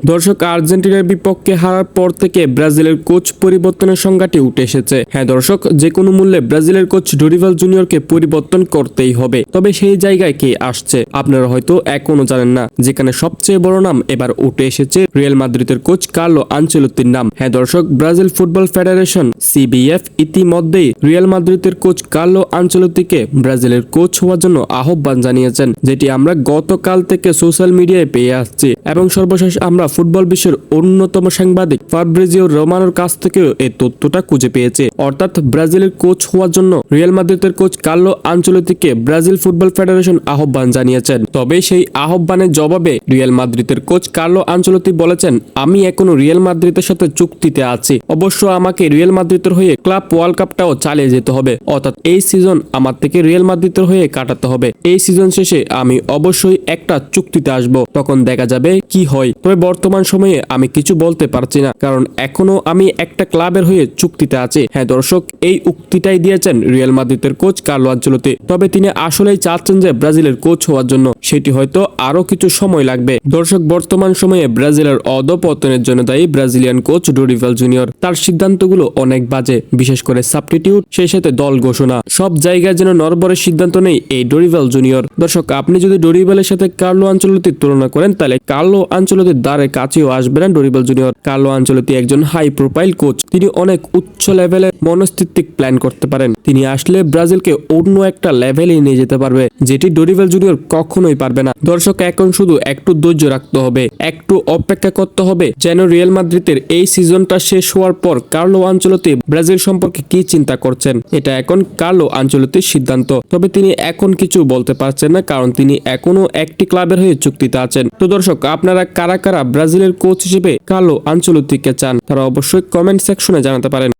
দর্শক, আর্জেন্টিনার বিপক্ষে হারার পর থেকে ব্রাজিলের কোচ পরিবর্তনের সংজ্ঞাটি উঠে এসেছে। হ্যাঁ দর্শক, যে কোনো মূল্যে ব্রাজিলের কোচ ডোরিভাল জুনিয়রকে পরিবর্তন করতেই হবে। তবে সেই জায়গায় কে আসছে, আপনারা হয়তো এখনও জানেন না। যেখানে সবচেয়ে বড় নাম এবার উঠে এসেছে রিয়াল মাদ্রিদের কোচ কার্লো আঞ্চলতির নাম। হ্যাঁ দর্শক, ব্রাজিল ফুটবল ফেডারেশন, সিবিএফ, ইতিমধ্যেই রিয়াল মাদ্রিদের কোচ কার্লো আঞ্চলতিকে ব্রাজিলের কোচ হওয়ার জন্য আহ্বান জানিয়েছেন, যেটি আমরা গতকাল থেকে সোশ্যাল মিডিয়ায় পেয়ে আসছি। এবং সর্বশেষ আমরা ফুটবল বিশ্বের অন্যতম সাংবাদিক ফাব্রিজিও রোমানোর কাছ থেকেও এই তথ্যটা খুঁজে পেয়েছে। অর্থাৎ ব্রাজিলের কোচ হওয়ার জন্য রিয়াল মাদ্রিদের কোচ কার্লো আঞ্চলতিকে ব্রাজিল ফুটবল ফেডারেশন আহ্বান জানিয়েছেন। তবে সেই আহ্বানের জবাবে রিয়াল মাদ্রিদের কোচ কার্লো আঞ্চলতি বলেছেন, আমি এখনও রিয়াল মাদ্রিদের সাথে চুক্তিতে আছি। অবশ্য আমাকে রিয়াল মাদ্রিদের হয়ে ক্লাব ওয়ার্ল্ড কাপটাও চালিয়ে যেতে হবে। অর্থাৎ এই সিজন আমার থেকে রিয়াল মাদ্রিদের হয়ে কাটাতে হবে। এই সিজন শেষে আমি অবশ্যই একটা চুক্তিতে আসব। তখন দেখা যাবে কি হয়। তবে বর্তমান সময়ে আমি কিছু বলতে পারছি না, কারণ এখনও আমি একটা ক্লাবের হয়ে চুক্তিতে আছি। হ্যাঁ দর্শক, এই উক্তিটাই দিয়েছেন রিয়াল মাদ্রিদের কোচ কার্লো আঞ্চলতি তবে তিনি আসলেই চাচ্ছেন যে ব্রাজিলের কোচ হওয়ার জন্য। সেটি হয়তো আরও কিছু সময় লাগবে। দর্শক, বর্তমান সময়ে ব্রাজিলের অধপতনের জন্য দায়ী ব্রাজিলিয়ান কোচ ডোরিভাল জুনিয়র। তার সিদ্ধান্তগুলো অনেক বাজে, বিশেষ করে সাবস্টিটিউট সেই সাথে দল ঘোষণা। সব জায়গায় যেন নরবরের সিদ্ধান্ত নেই এই ডোরিভাল জুনিয়র। দর্শক, আপনি যদি ডোরিভালের সাথে কার্লো আঞ্চলতির তুলনা করেন, তাহলে কার্লো আঞ্চলতির দ্বারে কাছেও আসবে না ডোরিভাল জুনিয়র। কার্লো আঞ্চলতি একজন হাই প্রোফাইল কোচ তিনি অনেক উচ্চ লেভেলের মনস্তিত্বিক প্ল্যান করতে পারেন। তিনি আসলে ব্রাজিলকে অন্য একটা লেভেলে নিয়ে যেতে পারবে, যেটি ডোরিভাল জুনিয়র কখনোই পারবে না। দর্শক, এখন শুধু একটু ধৈর্য রাখতে হবে, একটু অপেক্ষা করতে হবে যেন রিয়াল মাদ্রিদের এই সিজনটা শেষ হওয়ার পর কার্লো আঞ্চলতি ব্রাজিল সম্পর্কে কি চিন্তা করছেন। এটা এখন কার্লো আঞ্চলতির সিদ্ধান্ত। তবে তিনি এখন কিছু বলতে পারছেন না, কারণ তিনি এখনও একটি ক্লাবের হয়ে চুক্তিতে আছেন। তো দর্শক, আপনারা কারা কারা ব্রাজিলের কোচ হিসেবে কালো আঞ্চলতিকে চান, তারা অবশ্যই কমেন্ট সেকশনে জানাতে পারেন।